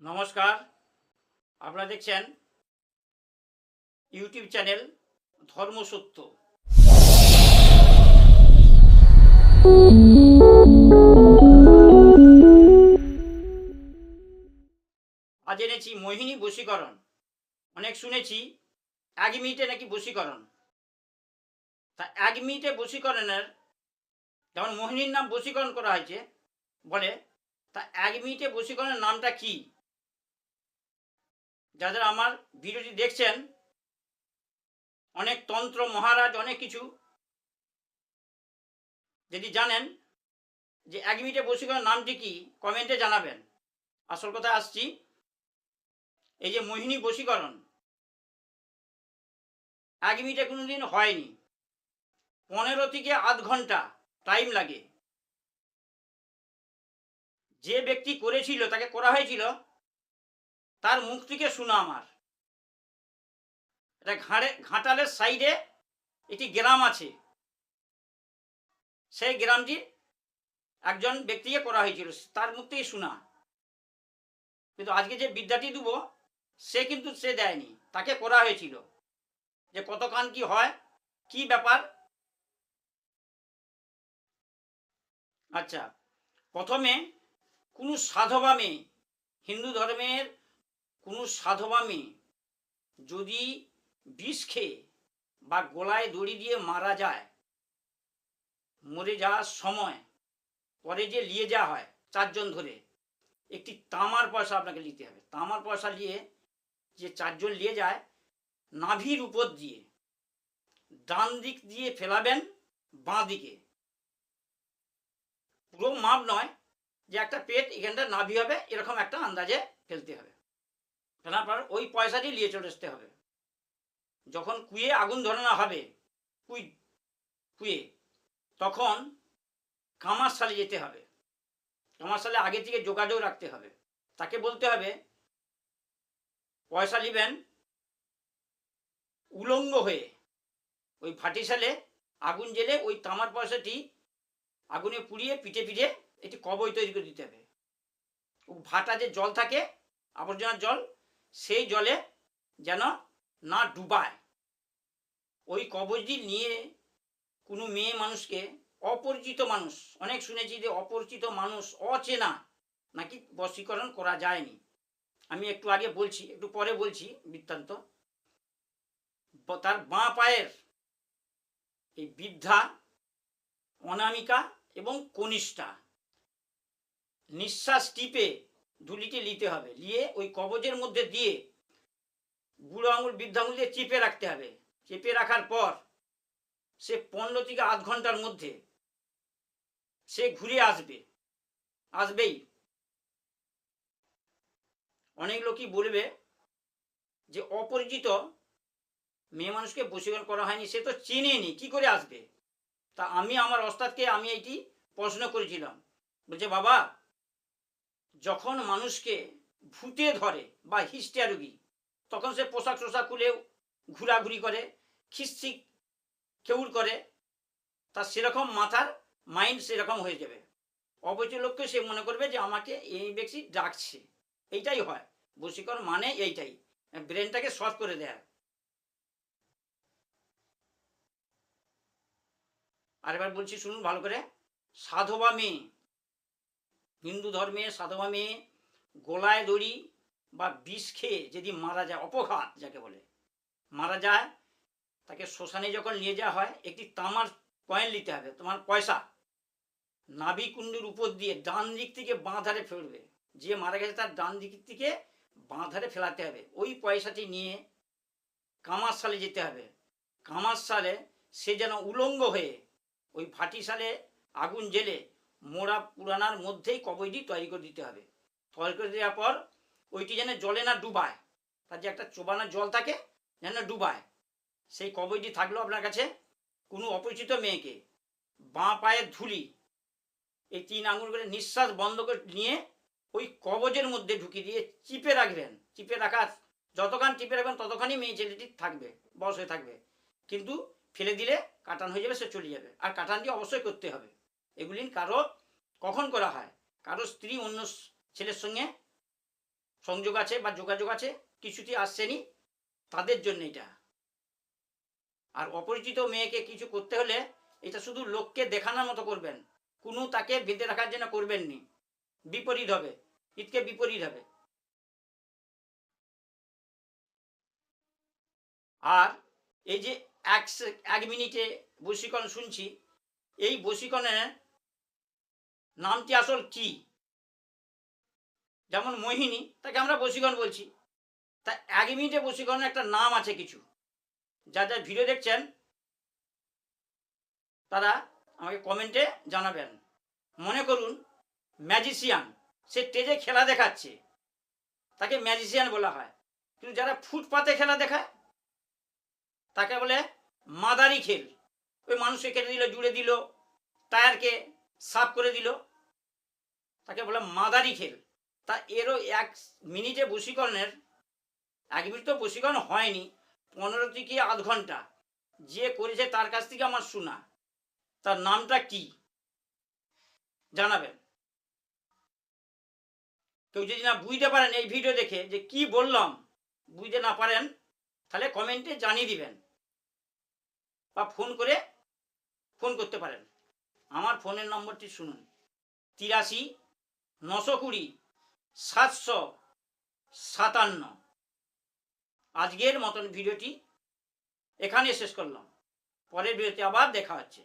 নমস্কার। আপনারা দেখছেন ইউটিউব চ্যানেল ধর্মসত্য আজ এনেছি মোহিনী বশীকরণ। অনেক শুনেছি, এক মিনিটে নাকি বশীকরণ। তা এক মিনিটে বশীকরণের যেমন মোহিনীর নাম বশীকরণ করা হয়েছে, বলে, তা এক মিনিটে বশীকরণের নামটা কি? যাদের আমার ভিডিওটি দেখছেন, অনেক তন্ত্র, মহারাজ, অনেক কিছু, যদি জানেন যে এক মিনিটে বশীকরণ নামটি কি, কমেন্টে জানাবেন। আসল কথা আসছি, এই যে মোহিনী বশীকরণ, এক মিনিটে কোনোদিন হয়নি। পনেরো থেকে আধ ঘণ্টা টাইম লাগে। যে ব্যক্তি করেছিল, তাকে করা হয়েছিল তার মুখ থেকে শোনা আমার। এটা ঘাড়ে, ঘাটালের সাইডে একটি গ্রাম আছে। সেই গ্রামটি একজন ব্যক্তিকে করা হয়েছিল, তার মুখ থেকে শোনা কিন্তু আজকে যে বিদ্যাটি দেবো, সে কিন্তু সে দেয়নি, তাকে করা হয়েছিল। যে কতক্ষণ কি হয়, কি ব্যাপার? আচ্ছা প্রথমে কোনো সাধবা মেয়ে হিন্দু ধর্মের কোনো সাধবা মেয়ে যদি বিষ খেয়ে বা গলায় দড়ি দিয়ে মারা যায়, মরে যাওয়ার সময় পরে যে নিয়ে যাওয়া হয় চারজন ধরে, একটি তামার পয়সা আপনাকে নিতে হবে। তামার পয়সা নিয়ে যে চারজন নিয়ে যায়, নাভির উপর দিয়ে ডান দিক দিয়ে ফেলাবেন, বাঁ দিকে। পুরো মাপ নয় যে একটা পেট এখানটা নাভি হবে, এরকম একটা আন্দাজে ফেলতে হবে। ফেলার পর ওই পয়সাটি নিয়ে চলে আসতে হবে। যখন কুয়ে আগুন ধরানো হবে, কুই, কুয়ে, তখন কামারশালে যেতে হবে। কামারশালে আগে থেকে যোগাযোগ রাখতে হবে। তাকে বলতে হবে, পয়সা নেবেন উলঙ্গ হয়ে। ওই ভাটিশালে আগুন জেলে ওই তামার পয়সাটি আগুনে পুড়িয়ে পিঠে পিঠে একটি কবই তৈরি করে দিতে হবে। ভাটা যে জল থাকে, আবর্জনার জল সেই জলে যেন না ডুবায়। ওই কবজটি নিয়ে কোনো মেয়ে মানুষকে অপরিচিত মানুষ, অনেক শুনেছি যে অপরিচিত মানুষ অচেনা, নাকি বশীকরণ করা যায়নি। আমি একটু আগে বলছি, একটু পরে বলছি বৃত্তান্ত। তার বাঁ পায়ের এই বৃদ্ধা, অনামিকা এবং কনিষ্ঠা, নিঃশ্বাস টিপে ধুলিটি নিতে হবে। নিয়ে ওই কবজের মধ্যে দিয়ে বুড়ো আঙুল, বৃদ্ধ আঙুল দিয়ে চেপে রাখতে হবে। চেপে রাখার পর সে পনেরো থেকে আধ ঘণ্টার মধ্যে সে ঘুরে আসবে। আসবেই। অনেক লোকই বলবে যে, অপরিচিত মেয়ে মানুষকে বশীকরণ করা হয়নি, সে তো চেনেনি, কি করে আসবে? তা আমি আমার ওস্তাদকে আমি এইটি প্রশ্ন করেছিলাম। বলছে, বাবা যখন মানুষকে ভূতে ধরে বা হিস্টিয়া রুগী, তখন সে পোশাক টোশাক খুলে ঘোরাঘুরি করে খিস্তিক কেউর করে তার সেরকম মাথার মাইন্ড সেরকম হয়ে যাবে। অপরিচিত লোককে সে মনে করবে যে আমাকে এই ব্যক্তি ডাকছে। এইটাই হয়। বশীকরণ মানে এইটাই। ব্রেনটাকে শর্ট করে দেয়। আরেবার বলছি, শুনুন ভালো করে। সাধবা মেয়ে। হিন্দু ধর্মে সাধবা মেয়ে গোলায় দড়ি বা বিষ খেয়ে যদি মারা যায়, অপঘাত যাকে বলে, মারা যায়, তাকে শ্মশানে যখন নিয়ে যাওয়া হয়, একটি তামার কয়েন নিতে হবে, তোমার পয়সা। নাভি কুণ্ডুর উপর দিয়ে ডান দিক থেকে বাঁ ধারে ফেলবে। যে মারা গেছে তার ডান দিক থেকে বাঁ ধারে ফেলাতে হবে। ওই পয়সাটি নিয়ে কামার সালে যেতে হবে। কামার সালে সে যেন উলঙ্গ হয়ে ওই ভাটি সালে আগুন জেলে মোড়া পুরানার মধ্যেই কবইটি তৈরি করে দিতে হবে। তৈরি করে দেওয়ার পর ওইটি যেন জলে না ডুবায়। তার যে একটা চোবানো জল থাকে যেন ডুবায়। সেই কবইটি থাকল আপনার কাছে কোনো অপরিচিত মেয়েকে। বাঁ পায়ের ধুলি, এই তিন আঙুল করে নিঃশ্বাস বন্ধ করে নিয়ে ওই কবজের মধ্যে ঢুকিয়ে দিয়ে চিপে রাখবেন চিপে রাখার যতক্ষণ চিপে রাখবেন ততক্ষণই মেয়ে ছেলেটি থাকবে, বয়স হয়ে থাকবে। কিন্তু ফেলে দিলে কাটান হয়ে যাবে, সে চলে যাবে। আর কাটান দিয়ে অবশ্যই করতে হবে। এগুলি কারও কখন করা হয়? কারও স্ত্রী অন্য ছেলের সঙ্গে সংযোগ আছে বা যোগাযোগ আছে? কিছুতেই আসছেনি তাদের জন্য এটা। আর অপরিচিত মেয়েকে কিছু করতে হলে এটা শুধু লোককে দেখানোর মতো করবেন। কোনো তাকে বেঁধে রাখার জন্য করবেন নি। বিপরীত হবে। ঈদকে বিপরীত হবে। আর এই যে এক এক মিনিটে বশীকরণ শুনছি, এই বশীকরণের নামটি আসল কি? যেমন মোহিনী, তাকে আমরা বশীকরণ বলছি। তা এক মিনিটে বশীকরণের একটা নাম আছে কিছু। যা যা ভিডিও দেখছেন, তারা আমাকে কমেন্টে জানাবেন। মনে করুন ম্যাজিশিয়ান সে স্টেজে খেলা দেখাচ্ছে। তাকে ম্যাজিশিয়ান বলা হয়। কিন্তু যারা ফুটপাতে খেলা দেখায়, তাকে বলে মাদারি খেল ওই মানুষকে কেটে দিল, জুড়ে দিল, টায়ারকে সাফ করে দিল। তাকে বলে মাদারি খেল। তা এরও এক মিনিটে বশীকরণের, এক মিনিট তো বশীকরণ হয়নি, পনেরো থেকে আধ ঘণ্টা। যে করেছে তার কাছ থেকে আমার শোনা। তার নামটা কি? জানাবেন। কেউ যদি না বুঝতে পারেন এই ভিডিও দেখে যে কি বললাম, বুঝতে না পারেন, তাহলে কমেন্টে জানিয়ে দিবেন বা ফোন করে ফোন করতে পারেন। আমার ফোনের নম্বরটি শুনুন। তিরাশি, নশো কুড়ি, সাতশো সাতান্ন। আজকের মতন ভিডিওটি এখানে শেষ করলাম। পরের ভিডিওতে আবার দেখা হচ্ছে।